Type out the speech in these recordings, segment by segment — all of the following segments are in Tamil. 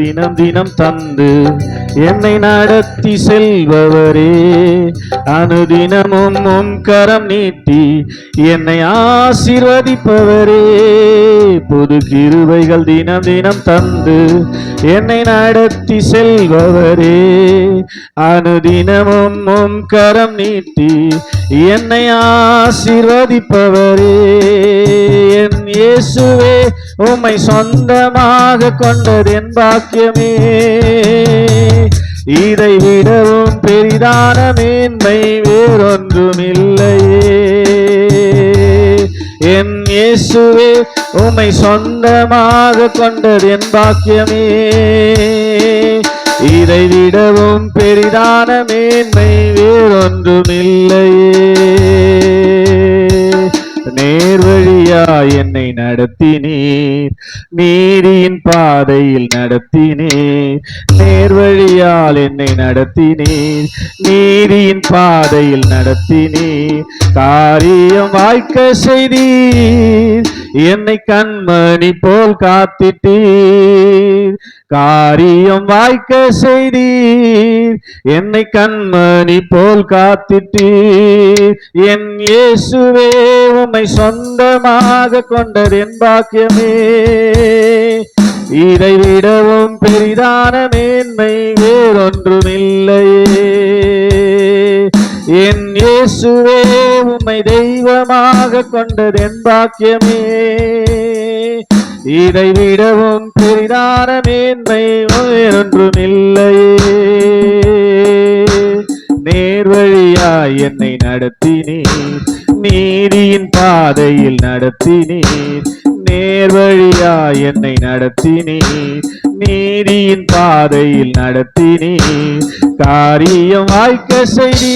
தினம் தினம் தந்து என்னை நடத்தி செல்பவரே. அனுதினமும் உம் கரம் நீட்டி என்னை ஆசீர்வதிப்பவரே. புது கிருவைகள் தினம் தினம் தந்து என்னை நடத்தி செல்பவரே. அனுதினமும் உம் கரம் நீட்டி என்னை ஆசீர்வதிப்பவரே. என் இயேசுவே உம்மை சொந்தமாக கொண்டது என் பாக்கியமே. இதை விடவும் பெரிதான மேன்மை வேறொன்றுமில்லையே. என் இயேசுவே உம்மை சொந்தமாக கொண்டது என் பாக்கியமே. இதை விடவும் பெரிதான மேன்மை வேறொன்றுமில்லையே. நேர்வழியா நடத்தினீர். நீதியின் பாதையில் நடத்தினீர். நேர்வழியால் என்னை நடத்தினீர். நீதியின் பாதையில் நடத்தினீர். காரியம் வாய்க்க செய்தீர். என்னை கண்மணி போல் காத்திட்டீர். காரியம் வாய்க்க செய்தீர். என்னை கண்மணி போல் காத்திட்டீர். என் இயேசுவே உம்மை சொந்தமாக கொண்டது என் பாக்கியமே. இதை விடவும் பெரிதான மேன்மை வேறொன்றுமில்லையே. என் இயேசுவே உம்மை தெய்வமாக கொண்டது என் பாக்கியமே. இதை விடவும் பெரிதான மேன்மை வேறொன்றுமில்லையே நேர்வழியாய் என்னை நடத்தினீர் நீதியின் பாதையில் நடத்தினீர் நேர்வழி நேர்வழியாய் என்னை நடத்தினீர் நீதியின் பாதையில் நடத்தினி? காரியம் வாய்க்க செய்தி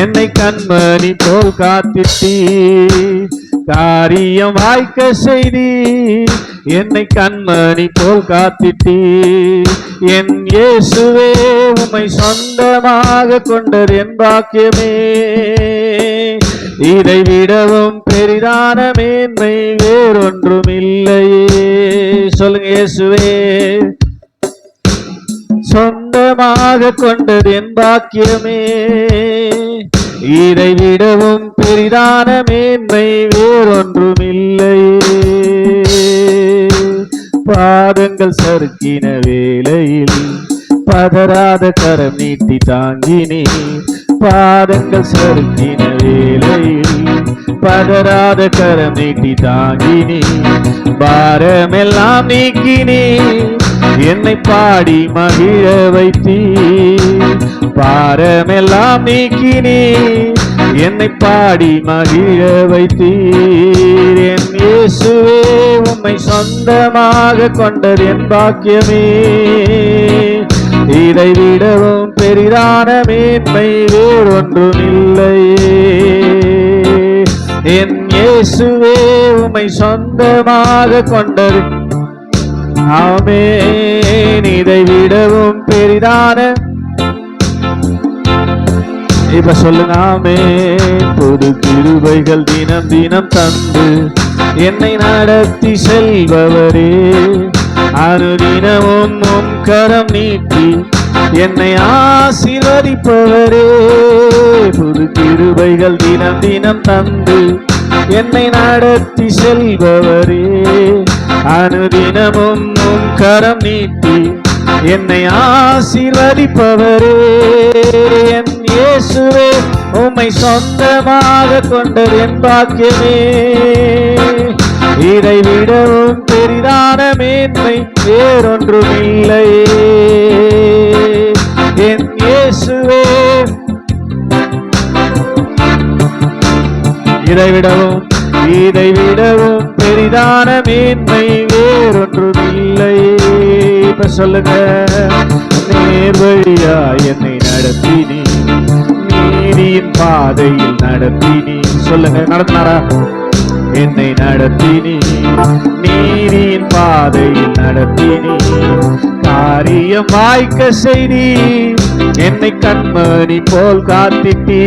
என்னை கண்மணி போல் காத்திட்டீர். காரியம் வாய்க்க செய்தி என்னை கண்மணி போல் காத்திட்டீர். என் இயேசுவே உமை சொந்தமாக கொண்டது என் பாக்கியமே. இதை விடவும் பெரிதான மேன்மை வேறொன்றுமில்லையே. சொல்லுங்க இயேசுவே. சொந்தமாக கொண்டது என் பாக்கியமே. இதை விடவும் பெரிதான மேன்மை வேறொன்றுமில்லையே. பாதங்கள் சறுக்கின வேளையில் பதறாத கரம் நீட்டி தாங்கினேன். பாதங்கள் சருத்தின வேளையில் பதறாத கரம் நீட்டி தாங்கினே. பாரமெல்லாம் நீக்கினே. என்னை பாடி மகிழ வைத்தீ. பாரமெல்லாம் நீக்கினே. என்னை பாடி மகிழ வைத்தீர் என் இயேசுவே உம்மை சொந்தமாக கொண்டது என் பாக்கியமே. இதை விடவும் பெரிதான மேன்மை இல்லை என் இயேசுவே உமை சொந்தமாக கொண்டது. ஆமேன். இதை விடவும் பெரிதான. இப்ப சொல்லுங்க ஆமே பொது கிருபைகள் தினம் தினம் தந்து என்னை நடத்தி செல்பவரே. அனுதினமும் உம் கரம் நீட்டி என்னை ஆசீர்வதிப்பவரே. புது கிருபைகள் தினம் தினம் தந்து என்னை நடத்தி செல்பவரே. அனுதினமும் உம் கரம் நீட்டி என்னை ஆசீர்வதிப்பவரே. என் இயேசுவே உம்மை சொந்தமாக கொண்டது என் பாக்கியமே. இதை விடவும் பெரிதான மேன்மை வேறொன்றுமில்லையே என் இயேசுவே. இதைவிடவும் இதை விடவும் பெரிதான மேன்மை வேறொன்றுமில்லை. இப்ப சொல்லுங்க நேர்வழியா என்னை நடத்தினி நீதியின் பாதையில் நடத்தினி சொல்லுங்க நடத்தினாரா? என்னை நடத்தினி. நீரின் பாதையில் நடத்தினி. காரியம் வாய்க்க செய்தி. என்னை கண்மணி போல் காத்திட்டீ.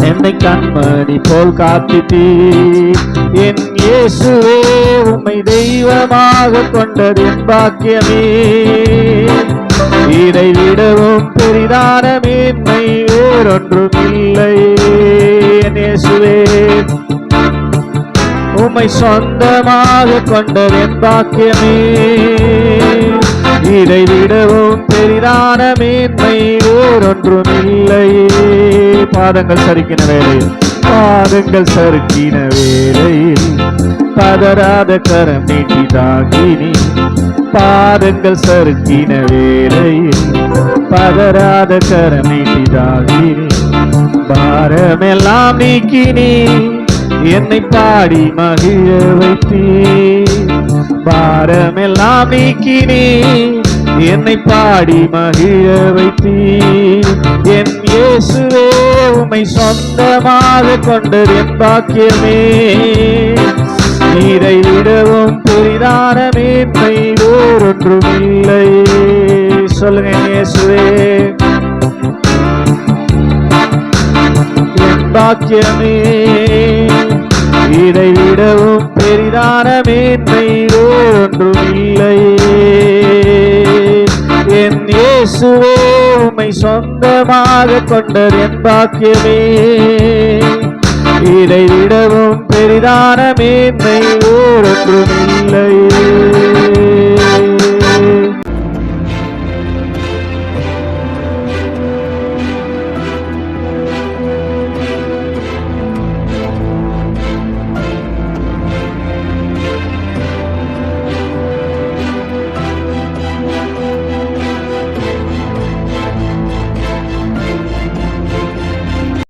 என்னை கண்மணி போல் காத்திட்டீர் என் இயேசுவே உம்மை தெய்வமாக கொண்டது என் பாக்கியமே. இதை விடவும் பெரிதான மேன்மை வேறொன்றும் இல்லை என் உம்மை சொந்தமாக கொண்டது என் பாக்கியமே. இதை விடவும் பெரிதான மேன்மை வேறொன்றும் இல்லை பாதங்கள் சரிக்கின வேலை பாதங்கள் சறுக்கின வேளையில் பதறாத கரம் நீட்டி தாங்கினி. பாதங்கள் சறுக்கின வேளையில் பதறாத கரம் நீட்டி தாங்கினி. பாரமெல்லாம் நீக்கினி என்னை பாடி மகிழ வைத்தீ பாரமெல்லாம் நீக்கினி என்னை பாடி மகிழ வைத்தீ என் இயேசுவே உமை சொந்தமாக கொண்டது என் பாக்கியமே. நீரை விடவும் புரிதான மேன்மை வேறொன்றும் இல்லை. சொல்லுங்க இயேசுவே. பாக்கியமே. இதை விடவும் பெரிதான மேன்மை இயேசுவே உம்மை சொந்தமாக கொண்டது என் பாக்கியமே. இதை விடவும் பெரிதான மேன்மை ஓரொன்றும் இல்லை.